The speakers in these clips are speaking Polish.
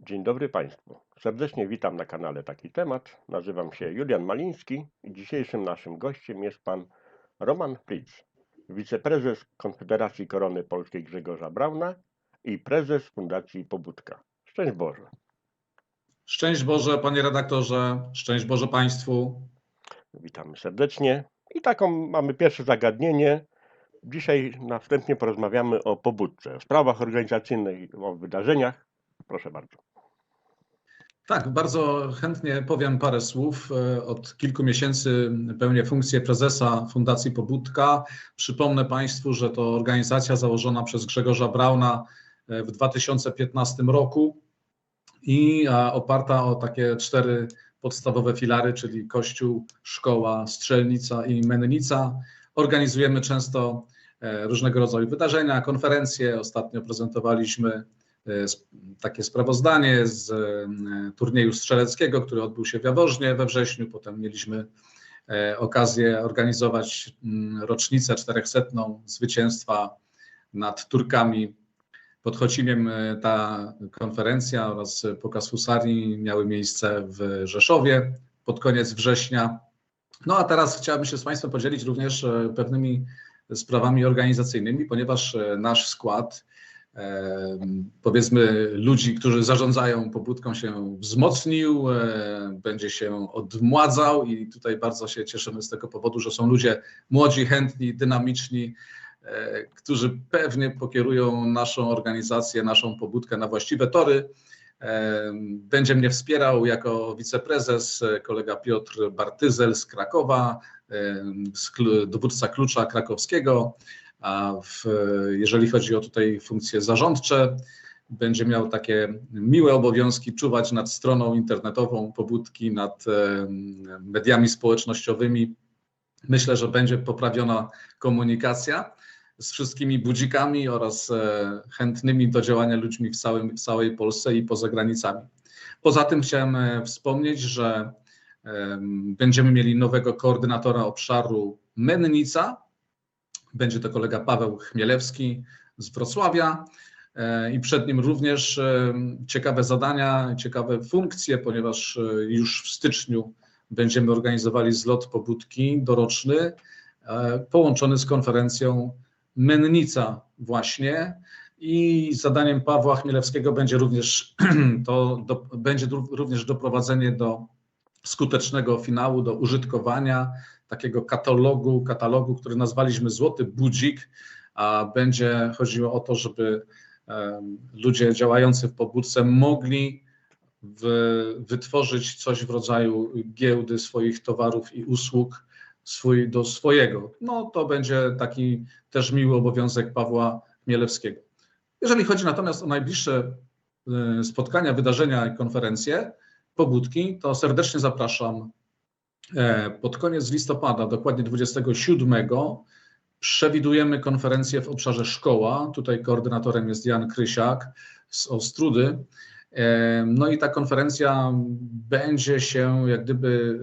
Dzień dobry Państwu. Serdecznie witam na kanale Taki Temat. Nazywam się Julian Maliński i dzisiejszym naszym gościem jest pan Roman Fritz, wiceprezes Konfederacji Korony Polskiej Grzegorza Brauna i prezes Fundacji Pobudka. Szczęść Boże. Szczęść Boże, panie redaktorze, szczęść Boże państwu. Witamy serdecznie. I taką mamy pierwsze zagadnienie. Dzisiaj następnie porozmawiamy o pobudce, o sprawach organizacyjnych, o wydarzeniach. Proszę bardzo. Tak, bardzo chętnie powiem parę słów. E, Od kilku miesięcy pełnię funkcję prezesa Fundacji Pobudka. Przypomnę Państwu, że to organizacja założona przez Grzegorza Brauna e, w 2015 roku i e, oparta o takie cztery podstawowe filary, czyli Kościół, szkoła, strzelnica i mennica. Organizujemy często różnego rodzaju wydarzenia, konferencje. Ostatnio prezentowaliśmy takie sprawozdanie z e, turnieju strzeleckiego, który odbył się w Jaworznie we wrześniu. Potem mieliśmy e, okazję organizować mm, rocznicę 400 zwycięstwa nad Turkami pod Chocimiem. E, Ta konferencja oraz pokaz husarii miały miejsce w Rzeszowie pod koniec września. No a teraz chciałbym się z Państwem podzielić również e, pewnymi sprawami organizacyjnymi, ponieważ e, nasz skład, e, powiedzmy, ludzi, którzy zarządzają pobudką, się wzmocnił, e, będzie się odmładzał i tutaj bardzo się cieszymy z tego powodu, że są ludzie młodzi, chętni, dynamiczni, e, którzy pewnie pokierują naszą organizację, naszą pobudkę na właściwe tory. Będzie mnie wspierał jako wiceprezes e, kolega Piotr Bartyzel z Krakowa, dowódca klucza krakowskiego. W, jeżeli chodzi o tutaj funkcje zarządcze, będzie miał takie miłe obowiązki czuwać nad stroną internetową pobudki, nad e, mediami społecznościowymi. Myślę, że będzie poprawiona komunikacja z wszystkimi budzikami oraz e, chętnymi do działania ludźmi w, całym, w całej Polsce i poza granicami. Poza tym chciałem e, wspomnieć, że em, będziemy mieli nowego koordynatora obszaru Mennica. Będzie to kolega Paweł Chmielewski z Wrocławia. E, I przed nim również e, ciekawe zadania, ciekawe funkcje, ponieważ e, już w styczniu będziemy organizowali zlot pobudki doroczny, połączony z konferencją Mennica właśnie. I zadaniem Pawła Chmielewskiego będzie również to do, będzie również doprowadzenie do skutecznego finału, do użytkowania takiego katalogu, katalogu, który nazwaliśmy Złoty Budzik, a będzie chodziło o to, żeby ludzie działający w pobudce mogli wytworzyć coś w rodzaju giełdy swoich towarów i usług swój, do swojego. No to będzie taki też miły obowiązek Pawła Chmielewskiego. Jeżeli chodzi natomiast o najbliższe y, spotkania, wydarzenia i konferencje, pobudki, to serdecznie zapraszam e, pod koniec listopada, dokładnie 27, przewidujemy konferencję w obszarze szkoła. Tutaj koordynatorem jest Jan Krysiak z Ostrudy. E, No i ta konferencja będzie się jak gdyby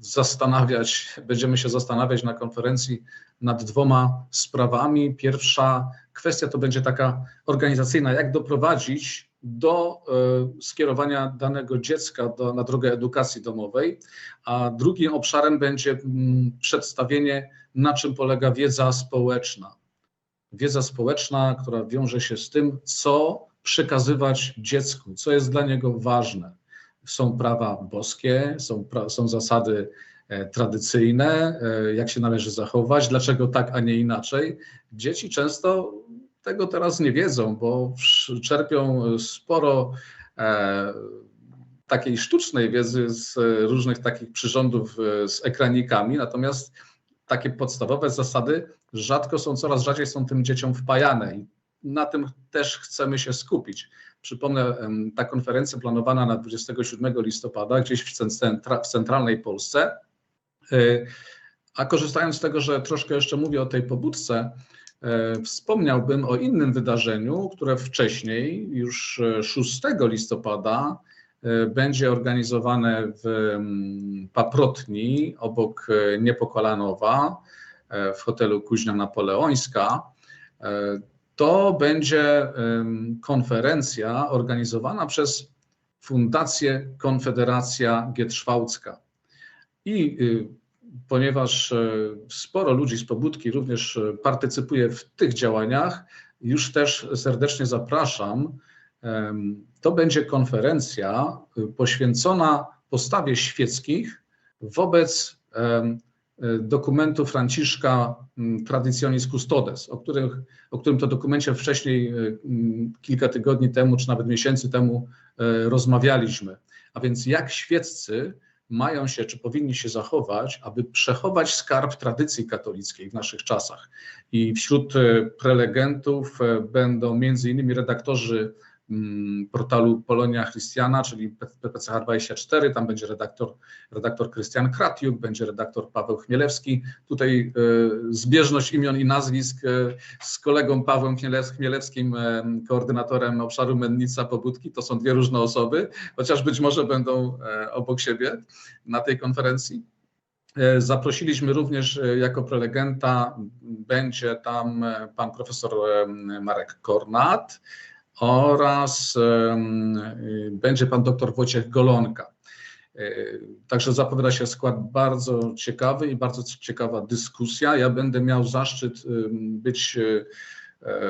zastanawiać, będziemy się zastanawiać na konferencji nad dwoma sprawami. Pierwsza kwestia to będzie taka organizacyjna, jak doprowadzić do e, skierowania danego dziecka do, na drogę edukacji domowej, a drugim obszarem będzie mm, przedstawienie, na czym polega wiedza społeczna. Wiedza społeczna, która wiąże się z tym, co przekazywać dziecku, co jest dla niego ważne. Są prawa boskie, są, pra, są zasady e, tradycyjne, e, jak się należy zachować, dlaczego tak, a nie inaczej. Dzieci często tego teraz nie wiedzą, bo czerpią sporo e, takiej sztucznej wiedzy z e, różnych takich przyrządów e, z ekranikami, natomiast takie podstawowe zasady rzadko są, coraz rzadziej są tym dzieciom wpajane i na tym też chcemy się skupić. Przypomnę, ta konferencja planowana na 27 listopada gdzieś w, centra, w centralnej Polsce. A korzystając z tego, że troszkę jeszcze mówię o tej pobudce, e, wspomniałbym o innym wydarzeniu, które wcześniej, już e, 6 listopada, e, będzie organizowane w mm, Paprotni obok e, Niepokolanowa e, w hotelu Kuźnia Napoleońska. E, to będzie konferencja organizowana przez Fundację Konfederacja Gietrzwałcka. I y, ponieważ e, sporo ludzi z Pobudki również e, partycypuje w tych działaniach, już też serdecznie zapraszam. To będzie konferencja y, poświęcona postawie świeckich wobec dokumentu Franciszka Traditionis Custodes, o, których, o którym to dokumencie wcześniej, kilka tygodni temu, czy nawet miesięcy temu e, rozmawialiśmy. A więc jak świeccy mają się, czy powinni się zachować, aby przechować skarb tradycji katolickiej w naszych czasach. I wśród e, prelegentów e, będą między innymi redaktorzy portalu Polonia Christiana, czyli PPCH24, tam będzie redaktor, redaktor Krystian Kratiuk, będzie redaktor Paweł Chmielewski. Tutaj e, zbieżność imion i nazwisk e, z kolegą Pawłem Chmielew- Chmielewskim, e, koordynatorem obszaru Mennica Pobudki, to są dwie różne osoby, chociaż być może będą obok siebie na tej konferencji. Zaprosiliśmy również jako prelegenta, będzie tam pan profesor Marek Kornat oraz y, będzie pan doktor Wojciech Golonka. E, Także zapowiada się skład bardzo ciekawy i bardzo ciekawa dyskusja. Ja będę miał zaszczyt być e, e,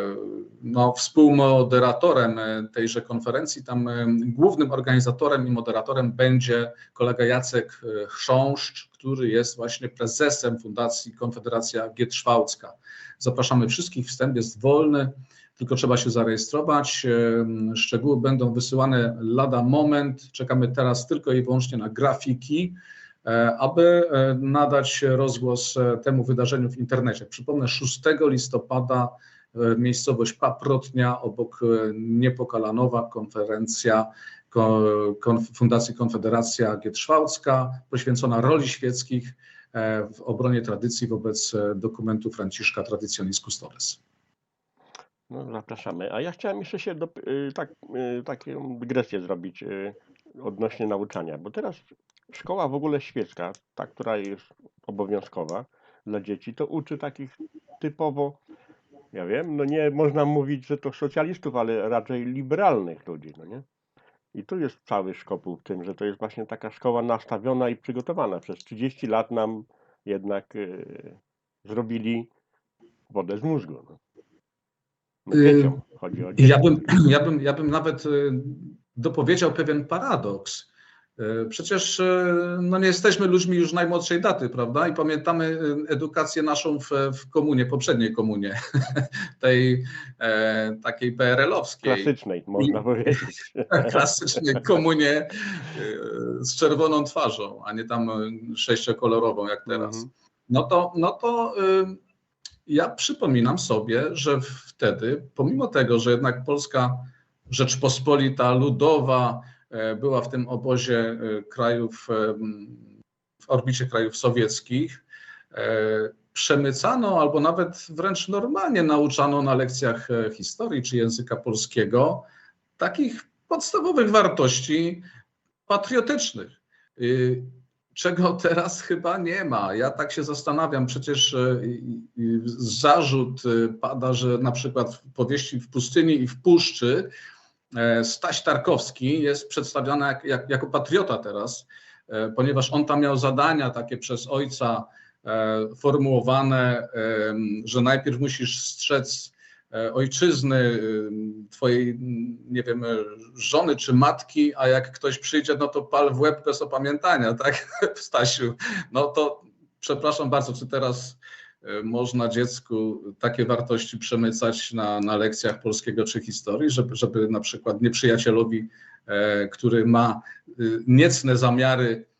no, współmoderatorem tejże konferencji. Tam głównym organizatorem i moderatorem będzie kolega Jacek Chrząszcz, który jest właśnie prezesem Fundacji Konfederacja Gietrzwałcka. Zapraszamy wszystkich, wstęp jest wolny, tylko trzeba się zarejestrować. E, Szczegóły będą wysyłane lada moment. Czekamy teraz tylko i wyłącznie na grafiki, e, aby e, nadać rozgłos temu wydarzeniu w internecie. Przypomnę, 6 listopada miejscowość Paprotnia obok Niepokalanowa, konferencja ko- konf- Fundacji Konfederacja Gietrzwałcka poświęcona roli świeckich w obronie tradycji wobec dokumentu Franciszka Traditionis Custodes. No, zapraszamy. A ja chciałem jeszcze się do, y, tak, y, taką dygresję zrobić y, odnośnie nauczania, bo teraz szkoła w ogóle świecka, ta, która jest obowiązkowa dla dzieci, to uczy takich typowo, ja wiem, no nie można mówić, że to socjalistów, ale raczej liberalnych ludzi, no nie? I tu jest cały szkopuł w tym, że to jest właśnie taka szkoła nastawiona i przygotowana. Przez 30 lat nam jednak y, zrobili wodę z mózgu. No. No, Y, chodzi o. Ja bym, ja bym, ja bym nawet y, dopowiedział pewien paradoks. Y, Przecież no nie jesteśmy ludźmi już najmłodszej daty, prawda? I pamiętamy edukację naszą w, w komunie, poprzedniej komunie, tej e, takiej PRL-owskiej. Klasycznej, można powiedzieć. klasycznej komunie z czerwoną twarzą, a nie tam sześciokolorową jak teraz. Mhm. No to, no to y, ja przypominam sobie, że wtedy, pomimo tego, że jednak Polska Rzeczpospolita Ludowa e, była w tym obozie e, krajów, e, w orbicie krajów sowieckich, przemycano albo nawet wręcz normalnie nauczano na lekcjach historii czy języka polskiego takich podstawowych wartości patriotycznych. Czego teraz chyba nie ma. Ja tak się zastanawiam, przecież e, zarzut e, pada, że na przykład w powieści w pustyni i w puszczy e, Staś Tarkowski jest przedstawiany jak, jak, jako patriota teraz, ponieważ on tam miał zadania takie przez ojca formułowane, że najpierw musisz strzec ojczyzny, em, twojej, nie wiem, e, żony czy matki, a jak ktoś przyjdzie, no to pal w łeb bez opamiętania, tak, Stasiu? No to przepraszam bardzo, czy teraz e, można dziecku takie wartości przemycać na, na lekcjach polskiego czy historii, żeby, żeby na przykład nieprzyjacielowi, e, który ma e, niecne zamiary, e.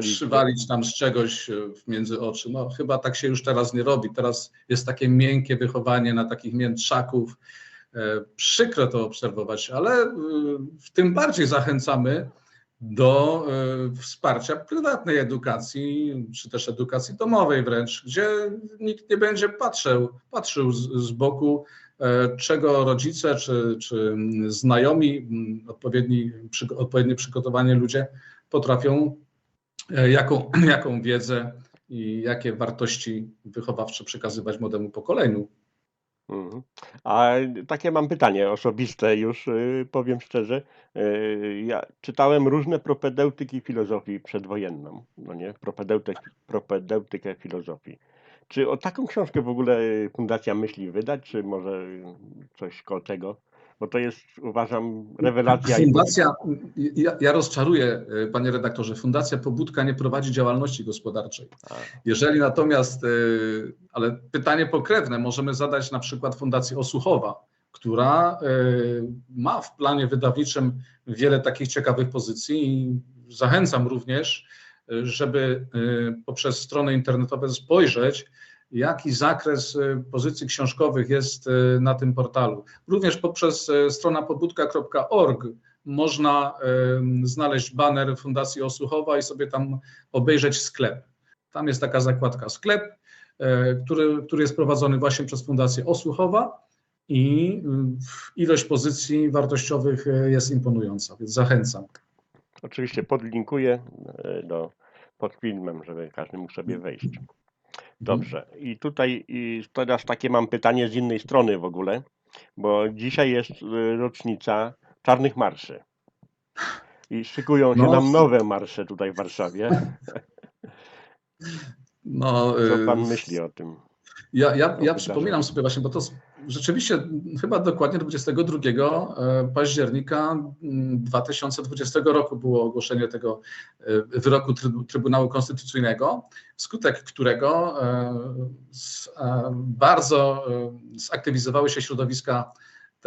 przywalić nam z czegoś e, w między oczy. No chyba tak się już teraz nie robi. Teraz jest takie miękkie wychowanie na takich mięczaków. E, Przykro to obserwować, ale e, tym bardziej zachęcamy do wsparcia prywatnej edukacji, czy też edukacji domowej wręcz, gdzie nikt nie będzie patrzył, patrzył z, z boku, czego rodzice czy, czy znajomi, m, odpowiedni, przy, odpowiednio przygotowani ludzie potrafią e, jaką, jaką wiedzę i jakie wartości wychowawcze przekazywać młodemu pokoleniu. Mhm. A takie mam pytanie osobiste już, y, powiem szczerze. Y, Ja czytałem różne propedeutyki filozofii przedwojenną, no nie? Propedeutyk, propedeutykę filozofii. Czy o taką książkę w ogóle Fundacja myśli wydać, czy może coś koło tego? Bo to jest, uważam, rewelacja. i- Fundacja, ja, ja rozczaruję, y, panie redaktorze, Fundacja Pobudka nie prowadzi działalności gospodarczej. Jeżeli natomiast, y, ale pytanie pokrewne możemy zadać na przykład Fundacji Osłuchowa, która y, ma w planie wydawniczym wiele takich ciekawych pozycji i zachęcam również, żeby poprzez strony internetowe spojrzeć, jaki zakres y, pozycji książkowych jest y, na tym portalu. Również poprzez y, strona pobudka.org można znaleźć baner Fundacji Osłuchowa i sobie tam obejrzeć sklep. Tam jest taka zakładka sklep, który, który jest prowadzony właśnie przez Fundację Osłuchowa i ilość pozycji wartościowych jest imponująca, więc zachęcam. Oczywiście podlinkuję do, pod filmem, żeby każdy mógł sobie wejść. Dobrze. I tutaj i teraz takie mam pytanie z innej strony w ogóle, bo dzisiaj jest y, rocznica Czarnych Marszy. I szykują się No. nam nowe marsze tutaj w Warszawie. No, Co y, pan myśli o tym? Ja, ja, ja przypominam sobie właśnie, bo to rzeczywiście chyba dokładnie 22 e, października mm, 2020 roku było ogłoszenie tego e, wyroku Trybu- Trybunału Konstytucyjnego, wskutek którego e, bardzo zaktywizowały się środowiska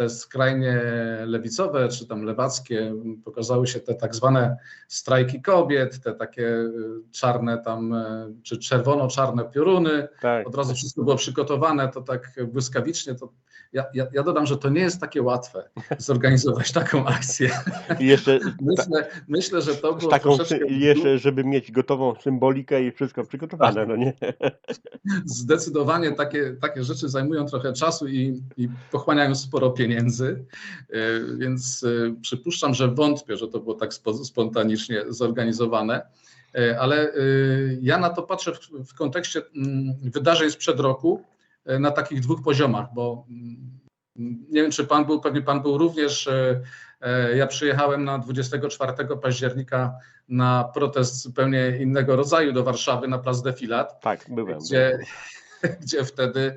te skrajnie lewicowe czy tam lewackie, pokazały się te tak zwane strajki kobiet, te takie e, czarne tam, e, czy czerwono-czarne pioruny, Tak, od razu wszystko było przygotowane, to tak błyskawicznie. To ja, ja, ja dodam, że to nie jest takie łatwe zorganizować taką akcję. jeszcze Myślę, myślę że to było taką, troszeczkę jeszcze, żeby mieć gotową symbolikę i wszystko przygotowane, no nie? zdecydowanie takie, takie rzeczy zajmują trochę czasu i, i pochłaniają sporo pieniędzy, Yy, więc yy, przypuszczam, że wątpię, że to było tak spo, spontanicznie zorganizowane. Yy, Ale ja na to patrzę w, kontekście mm, wydarzeń sprzed roku na takich dwóch poziomach, bo mm, nie wiem, czy pan był, pewnie pan był również. Ja przyjechałem na 24 października na protest zupełnie innego rodzaju do Warszawy, na Plac Defilat Tak, byłem. gdzie, gdzie wtedy e,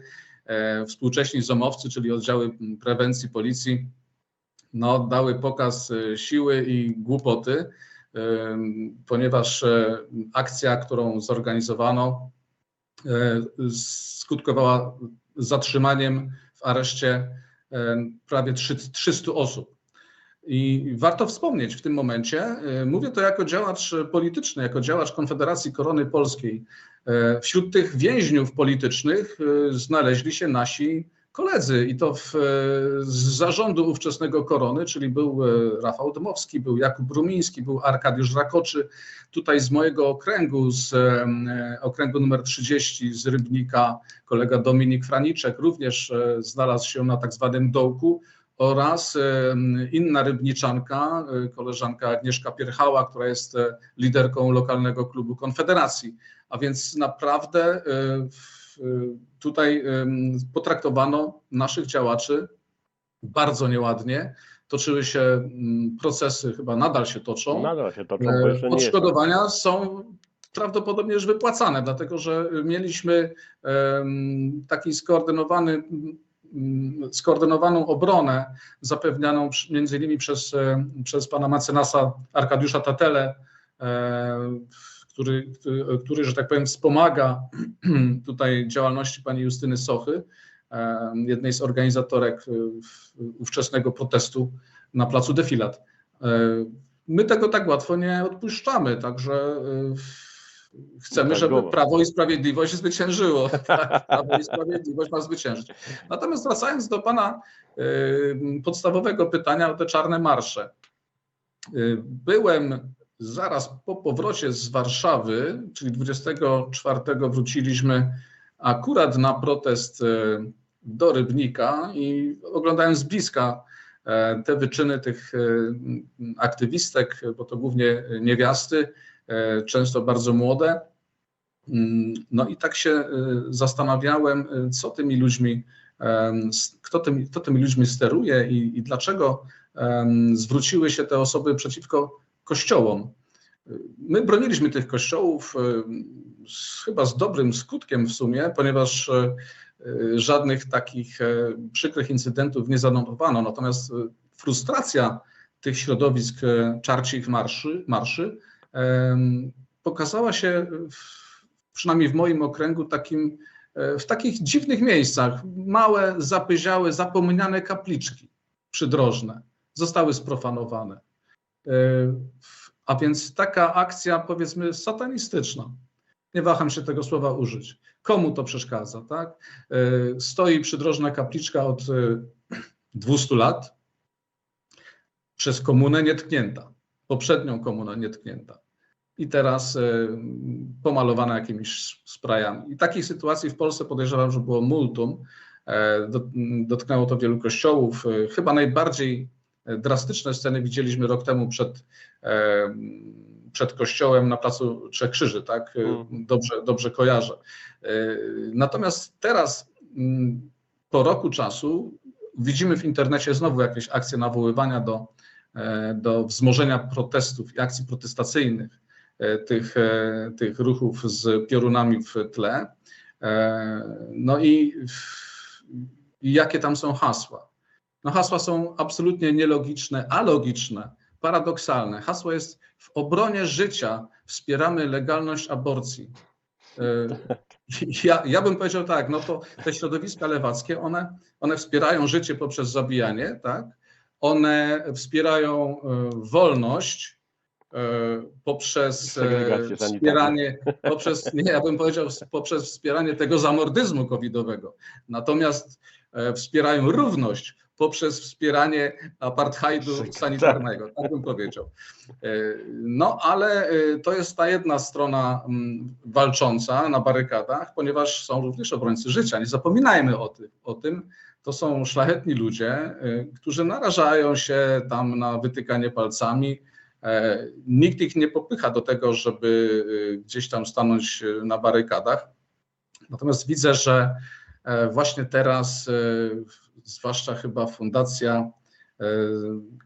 współcześni zomowcy, czyli oddziały prewencji policji, no, dały pokaz e, siły i głupoty, e, ponieważ e, akcja, którą zorganizowano, e, skutkowała zatrzymaniem w areszcie e, prawie trzy- 300 osób. I warto wspomnieć w tym momencie, e, mówię to jako działacz polityczny, jako działacz Konfederacji Korony Polskiej, E, Wśród tych więźniów politycznych e, znaleźli się nasi koledzy i to w, z zarządu ówczesnego Korony, czyli był Rafał Dmowski, był Jakub Brumiński, był Arkadiusz Rakoczy. Tutaj z mojego okręgu, z okręgu numer 30 z Rybnika, kolega Dominik Franiczek również znalazł się na tak zwanym dołku oraz e, inna rybniczanka, e, koleżanka Agnieszka Pierchała, która jest e, liderką lokalnego klubu Konfederacji. A więc naprawdę y, tutaj potraktowano naszych działaczy bardzo nieładnie. Toczyły się procesy, chyba nadal się toczą. Nadal się toczą, E. Odszkodowania są prawdopodobnie już wypłacane, dlatego że mieliśmy taki skoordynowany, skoordynowaną obronę zapewnianą między innymi przez, e, przez pana mecenasa Arkadiusza Tatele, e, który, który, który, że tak powiem, wspomaga tutaj działalności pani Justyny Sochy, e, jednej z organizatorek e, ówczesnego protestu na placu Defilat. E, My tego tak łatwo nie odpuszczamy, także e, chcemy, Tak żeby. Prawo i Sprawiedliwość zwyciężyło. Tak, Prawo i Sprawiedliwość ma zwyciężyć. Natomiast wracając do Pana podstawowego pytania o te czarne marsze. E, Byłem zaraz po powrocie z Warszawy, czyli 24 wróciliśmy akurat na protest e, do Rybnika i oglądałem z bliska e, te wyczyny tych e, aktywistek, bo to głównie niewiasty, często bardzo młode. Mm, No i tak się e, zastanawiałem, e, co tymi ludźmi kto, tym, kto tymi ludźmi steruje i, i dlaczego zwróciły się te osoby przeciwko kościołom. My broniliśmy tych kościołów e, chyba z dobrym skutkiem w sumie, ponieważ e, e, żadnych takich e, przykrych incydentów nie zanotowano. Natomiast e, frustracja tych środowisk e, czarcich marszy, marszy pokazała się przynajmniej w moim okręgu takim, e, w takich dziwnych miejscach. Małe, zapyziałe, zapomniane kapliczki przydrożne zostały sprofanowane. E, A więc taka akcja, powiedzmy, satanistyczna. Nie waham się tego słowa użyć. Komu to przeszkadza, tak? E, Stoi przydrożna kapliczka od e, 200 lat, przez komunę nietknięta, poprzednią komunę nietknięta. I teraz e, pomalowana jakimiś sprayami. I takich sytuacji w Polsce podejrzewam, że było multum. E, dot- Dotknęło to wielu kościołów. E, Chyba najbardziej e, drastyczne sceny widzieliśmy rok temu przed, przed kościołem na placu Trzech Krzyży, tak? Mhm. Dobrze, dobrze kojarzę. Natomiast teraz, mm, po roku czasu, widzimy w internecie znowu jakieś akcje nawoływania do, do wzmożenia protestów i akcji protestacyjnych tych, e, tych ruchów z piorunami w tle. E, No i, i jakie tam są hasła? No hasła są absolutnie nielogiczne, alogiczne, paradoksalne. Hasło jest w obronie życia wspieramy legalność aborcji. E, Ja, ja bym powiedział tak, no to te środowiska lewackie, one, one wspierają życie poprzez zabijanie, tak? One wspierają e, wolność e, poprzez Segregację e, wspieranie, poprzez, nie, ja bym powiedział poprzez wspieranie tego zamordyzmu covidowego. Natomiast e, wspierają równość poprzez wspieranie apartheidu Tak. sanitarnego, tak bym powiedział. E, No, ale e, to jest ta jedna strona walcząca na barykadach, ponieważ są również obrońcy życia. Nie zapominajmy o tym. O tym. To są szlachetni ludzie, e, którzy narażają się tam na wytykanie palcami. E, Nikt ich nie popycha do tego, żeby e, gdzieś tam stanąć e, na barykadach. Natomiast widzę, że e, właśnie teraz, e, zwłaszcza chyba Fundacja e,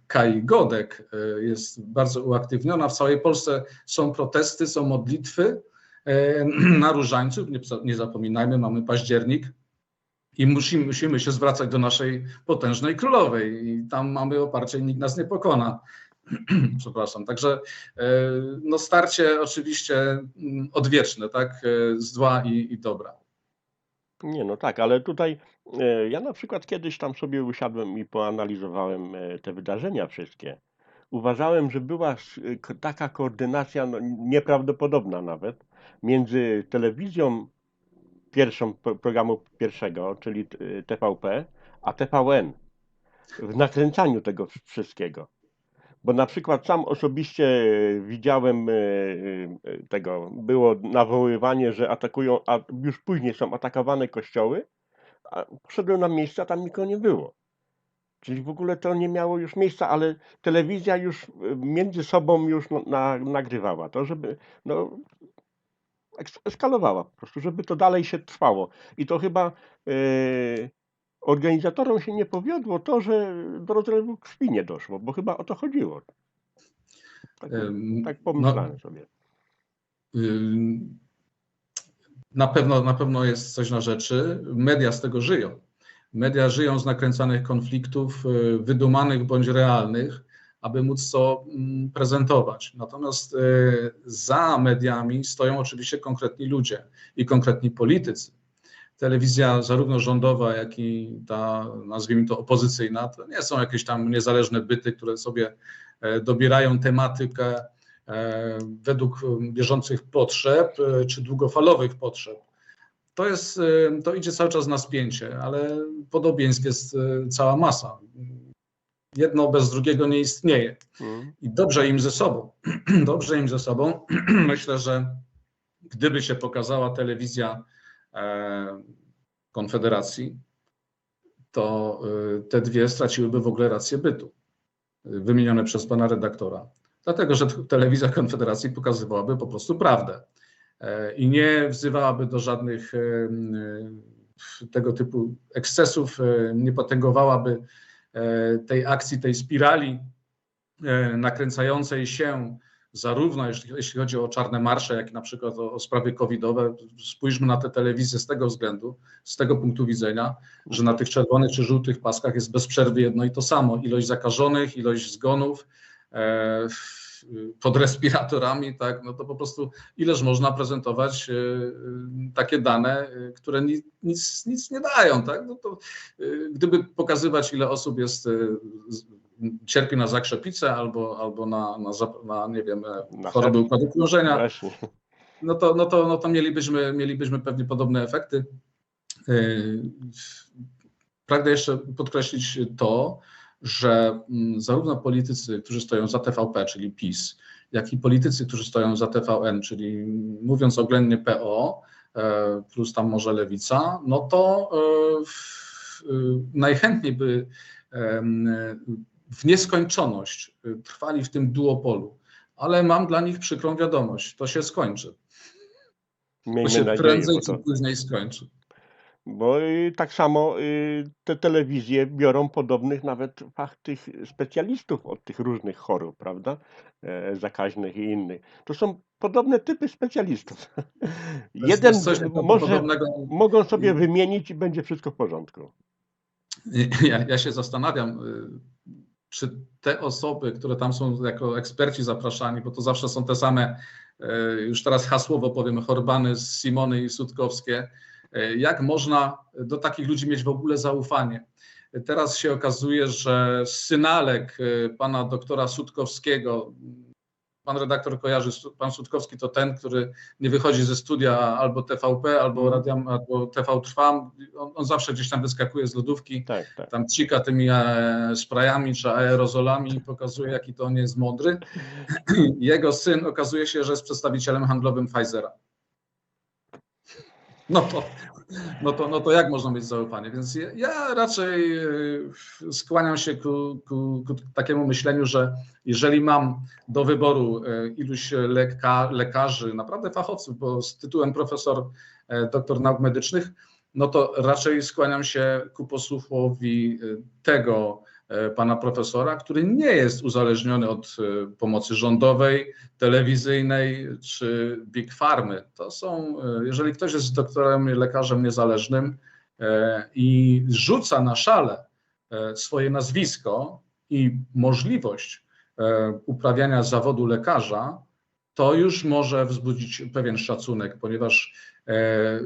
Kai Godek jest bardzo uaktywniona. W całej Polsce są protesty, są modlitwy na różańców. Nie, nie zapominajmy, mamy październik i musimy, musimy się zwracać do naszej potężnej królowej. I tam mamy oparcie i nikt nas nie pokona. Przepraszam. Także e, no starcie oczywiście mm, odwieczne, tak? E, Zła i, i dobra. Nie, no tak, ale tutaj e, ja na przykład kiedyś tam sobie usiadłem i poanalizowałem te wydarzenia wszystkie. Uważałem, że była taka koordynacja no, nieprawdopodobna nawet między telewizją pierwszą pro- programu pierwszego, czyli TVP, a TVN w nakręcaniu tego wsz- wszystkiego. Bo na przykład sam osobiście e, widziałem e, e, tego, było nawoływanie, że atakują, a już później są atakowane kościoły, a poszedłem na miejsce, a tam nikogo nie było. Czyli w ogóle to nie miało już miejsca, ale telewizja już między sobą już no- na, nagrywała to, żeby no, eskalowała po prostu, żeby to dalej się trwało. I to chyba e, organizatorom się nie powiodło to, że do rozlewu krwi nie doszło, bo chyba o to chodziło. Tak, tak no, pomyślałem sobie. Ym, Na pewno, na pewno jest coś na rzeczy. Media z tego żyją. Media żyją z nakręcanych konfliktów, y, wydumanych bądź realnych, aby móc to mm, prezentować. Natomiast y, za mediami stoją oczywiście konkretni ludzie i konkretni politycy. Telewizja zarówno rządowa, jak i ta, nazwijmy to opozycyjna, to nie są jakieś tam niezależne byty, które sobie e, dobierają tematykę e, według m, bieżących potrzeb e, czy długofalowych potrzeb. To, jest, to idzie cały czas na spięcie, ale podobieństw jest cała masa. Jedno bez drugiego nie istnieje Mm. i dobrze im ze sobą. dobrze im ze sobą. Myślę, że gdyby się pokazała telewizja Konfederacji, to e, te dwie straciłyby w ogóle rację bytu, e, wymienione przez pana redaktora. Dlatego, że telewizja Konfederacji pokazywałaby po prostu prawdę e, i nie wzywałaby do żadnych e, tego typu ekscesów e, nie potęgowałaby e, tej akcji, tej spirali e, nakręcającej się zarówno jeśli, jeśli chodzi o czarne marsze, jak i na przykład o, o sprawy covidowe. Spójrzmy na tę telewizję z tego względu, z tego punktu widzenia, że na tych czerwonych czy żółtych paskach jest bez przerwy jedno i to samo. Ilość zakażonych, ilość zgonów e, pod respiratorami, tak, no to po prostu ileż można prezentować e, takie dane, e, które ni- nic, nic nie dają, tak? No to, e, gdyby pokazywać, ile osób jest, cierpi na zakrzepicę albo, albo na, na, na, nie wiem, e, Na choroby układu krążenia, no to, no to, no to mielibyśmy, mielibyśmy pewnie podobne efekty. Yy, Pragnę jeszcze podkreślić to, że mm, zarówno politycy, którzy stoją za TVP, czyli PiS, jak i politycy, którzy stoją za TVN, czyli mówiąc oględnie PO, e, plus tam może lewica, no to e, e, najchętniej by w nieskończoność e, trwali w tym duopolu. Ale mam dla nich przykrą wiadomość, to się skończy. To Miejmy się nadzieję, prędzej czy to, później skończy. bo y, tak samo y, te telewizje biorą podobnych nawet fach tych specjalistów od tych różnych chorób, prawda? E, zakaźnych i innych. To są podobne typy specjalistów. To Jeden coś może, nieprawdopodobnego. mogą sobie wymienić i będzie wszystko w porządku. Ja, ja się zastanawiam, y, czy te osoby, które tam są jako eksperci zapraszani, bo to zawsze są te same, y, już teraz hasłowo powiem, Horbany, Simony i Sutkowskie, y, jak można do takich ludzi mieć w ogóle zaufanie? Teraz się okazuje, że synalek y, pana doktora Sutkowskiego, pan redaktor kojarzy, pan Sutkowski to ten, który nie wychodzi ze studia albo TVP, albo, radia, albo TV Trwam, on, on zawsze gdzieś tam wyskakuje z lodówki, Tak, tak. tam cika tymi e, sprayami czy aerozolami i pokazuje, jaki to on jest mądry. Jego syn okazuje się, że jest przedstawicielem handlowym Pfizera. No to, no to, no to jak można mieć zaufanie? Więc ja, ja raczej e, skłaniam się ku, ku, ku takiemu myśleniu, że jeżeli mam do wyboru e, iluś leka, lekarzy, naprawdę fachowców, bo z tytułem profesor, e, doktor nauk medycznych, no to raczej skłaniam się ku posłuchowi tego pana profesora, który nie jest uzależniony od e, pomocy rządowej, telewizyjnej czy big farmy. To są, e, jeżeli ktoś jest doktorem, lekarzem niezależnym e, i rzuca na szale e, swoje nazwisko i możliwość e, uprawiania zawodu lekarza, to już może wzbudzić pewien szacunek, ponieważ e,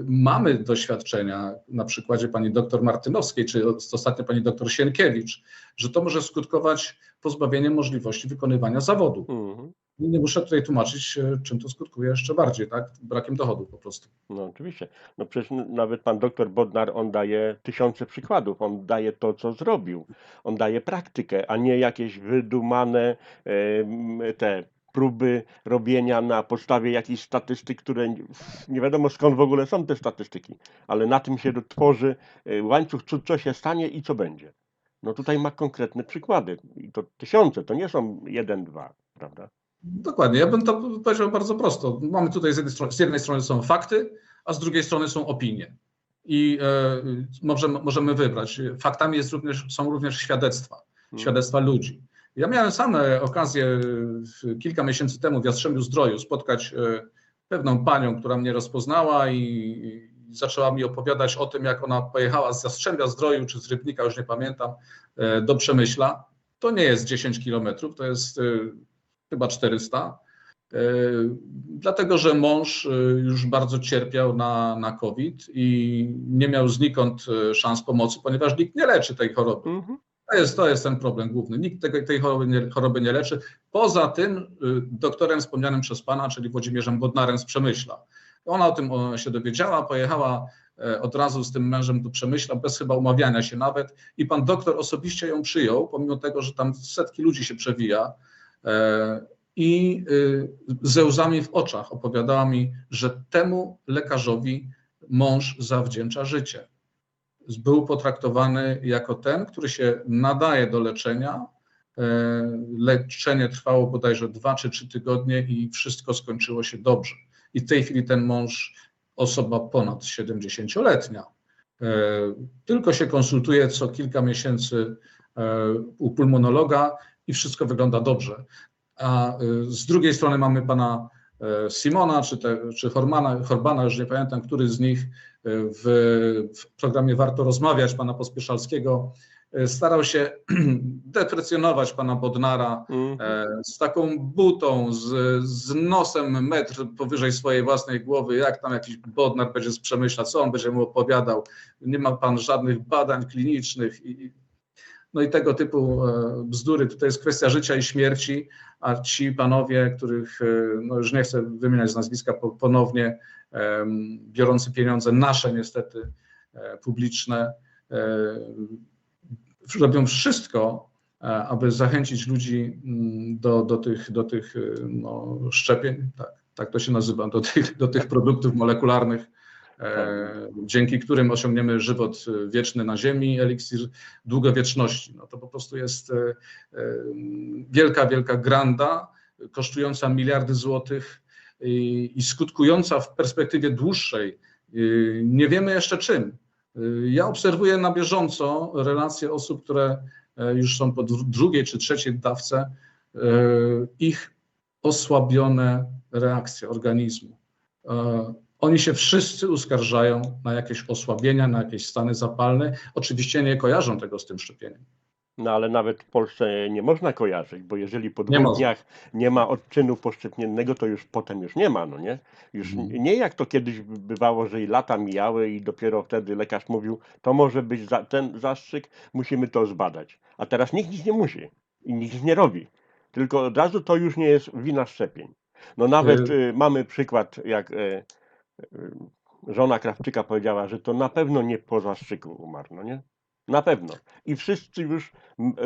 mamy doświadczenia na przykładzie pani doktor Martynowskiej, czy ostatnio pani doktor Sienkiewicz, że to może skutkować pozbawieniem możliwości wykonywania zawodu. Mhm. Nie muszę tutaj tłumaczyć, e, czym to skutkuje jeszcze bardziej, tak? Brakiem dochodu po prostu. No oczywiście. No przecież nawet pan doktor Bodnar, on daje tysiące przykładów. On daje to, co zrobił. On daje praktykę, a nie jakieś wydumane em, te próby robienia na podstawie jakichś statystyk, które nie- wiadomo skąd w ogóle są te statystyki, ale na tym się tworzy e, łańcuch, co, co się stanie i co będzie. No tutaj ma konkretne przykłady. I to tysiące, to nie są jeden, dwa, prawda? Dokładnie, ja bym to powiedział bardzo prosto. Mamy tutaj z jednej strony, z jednej strony są fakty, a z drugiej strony są opinie. I e, możemy, możemy wybrać. Faktami jest również, są również świadectwa, świadectwa ludzi. Ja miałem sam okazję e, kilka miesięcy temu w Jastrzębiu Zdroju spotkać e, pewną panią, która mnie rozpoznała i, zaczęła mi opowiadać o tym, jak ona pojechała z Jastrzębia Zdroju czy z Rybnika, już nie pamiętam, e, do Przemyśla. To nie jest 10 kilometrów, to jest chyba 400. e, Dlatego, że mąż już bardzo cierpiał na, na COVID i nie miał znikąd szans pomocy, ponieważ nikt nie leczy tej choroby. Mhm. To jest, to jest ten problem główny. Nikt tego, tej choroby nie, choroby nie leczy. Poza tym y, doktorem wspomnianym przez pana, czyli Włodzimierzem Bodnarem z Przemyśla. Ona o tym się dowiedziała, pojechała e, od razu z tym mężem do Przemyśla, bez chyba umawiania się nawet. I pan doktor osobiście ją przyjął, pomimo tego, że tam setki ludzi się przewija. E, I y, ze łzami w oczach opowiadała mi, że temu lekarzowi mąż zawdzięcza życie był potraktowany jako ten, który się nadaje do leczenia. E, Leczenie trwało bodajże dwa czy trzy tygodnie i wszystko skończyło się dobrze. I w tej chwili ten mąż, osoba ponad 70-letnia, e, tylko się konsultuje co kilka miesięcy e, u pulmonologa i wszystko wygląda dobrze. A z drugiej strony mamy pana Simona czy, te, czy Hormana, Horbana, już nie pamiętam, który z nich w, w programie Warto Rozmawiać, pana Pospieszalskiego, e, starał się deprecjonować pana Bodnara Mhm. e, z taką butą, z, z nosem metr powyżej swojej własnej głowy, jak tam jakiś Bodnar będzie z Przemyśla, co on będzie mu opowiadał, nie ma pan żadnych badań klinicznych i, i- no i tego typu e, bzdury. Tutaj jest kwestia życia i śmierci, a ci panowie, których, e, no już nie chcę wymieniać z nazwiska po- ponownie, biorący pieniądze nasze niestety e, publiczne, robią wszystko, aby zachęcić ludzi mm, do, do tych, do tych no, szczepień, tak, tak to się nazywa, do tych, do tych produktów molekularnych, dzięki którym osiągniemy żywot e, wieczny na Ziemi, eliksir długowieczności. No to po prostu jest e, e, wielka, wielka granda, kosztująca miliardy złotych i, skutkująca w perspektywie dłuższej. y, Nie wiemy jeszcze czym. Y, Ja obserwuję na bieżąco relacje osób, które e, już są po dru- drugiej czy trzeciej dawce, e, ich osłabione reakcje organizmu. Oni się wszyscy uskarżają na jakieś osłabienia, na jakieś stany zapalne. Oczywiście nie kojarzą tego z tym szczepieniem. No ale nawet w Polsce nie można kojarzyć, bo jeżeli po Nie dwóch można. dniach nie ma odczynu poszczepiennego, to już potem już nie ma, no nie? Już Mhm. nie jak to kiedyś bywało, że i lata mijały i dopiero wtedy lekarz mówił, to może być za, ten zastrzyk, musimy to zbadać. A teraz nikt nic nie musi i nikt nic nie robi. Tylko od razu to już nie jest wina szczepień. No nawet Y- y, mamy przykład, jak y, żona Krawczyka powiedziała, że to na pewno nie po zastrzyku umarł, no nie? Na pewno. I wszyscy już,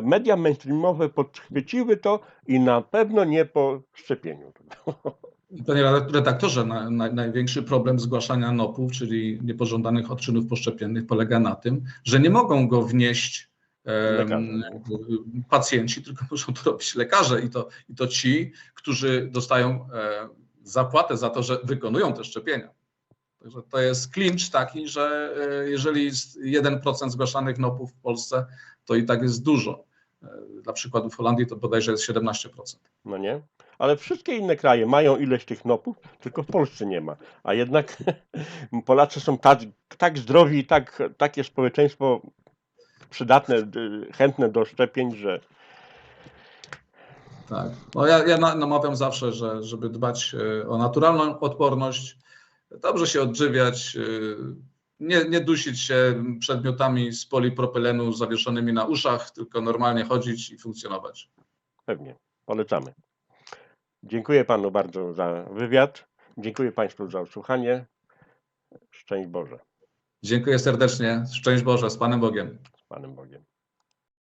media mainstreamowe podchwyciły to i na pewno nie po szczepieniu. Panie redaktorze, na, na, największy problem zgłaszania NOP-ów, czyli niepożądanych odczynów poszczepiennych, polega na tym, że nie mogą go wnieść pacjenci, tylko muszą to robić lekarze i to, i to ci, którzy dostają e, zapłatę za to, że wykonują te szczepienia. Także to jest klincz taki, że e, jeżeli jest 1% zgłaszanych NOP-ów w Polsce, to i tak jest dużo. E, Dla przykładu w Holandii to bodajże jest 17%. No nie? Ale wszystkie inne kraje mają ileś tych nopów, tylko w Polsce nie ma. A jednak Polacy są tak, tak zdrowi i tak, takie społeczeństwo przydatne, chętne do szczepień, że Tak. No ja, ja na- namawiam zawsze, że żeby dbać e, o naturalną odporność, dobrze się odżywiać, e, nie, nie dusić się przedmiotami z polipropylenu zawieszonymi na uszach, tylko normalnie chodzić i funkcjonować. pewnie polecamy. Dziękuję panu bardzo za wywiad. Dziękuję państwu za odsłuchanie. Szczęść Boże Dziękuję serdecznie. Szczęść Boże, z Panem Bogiem. z Panem Bogiem.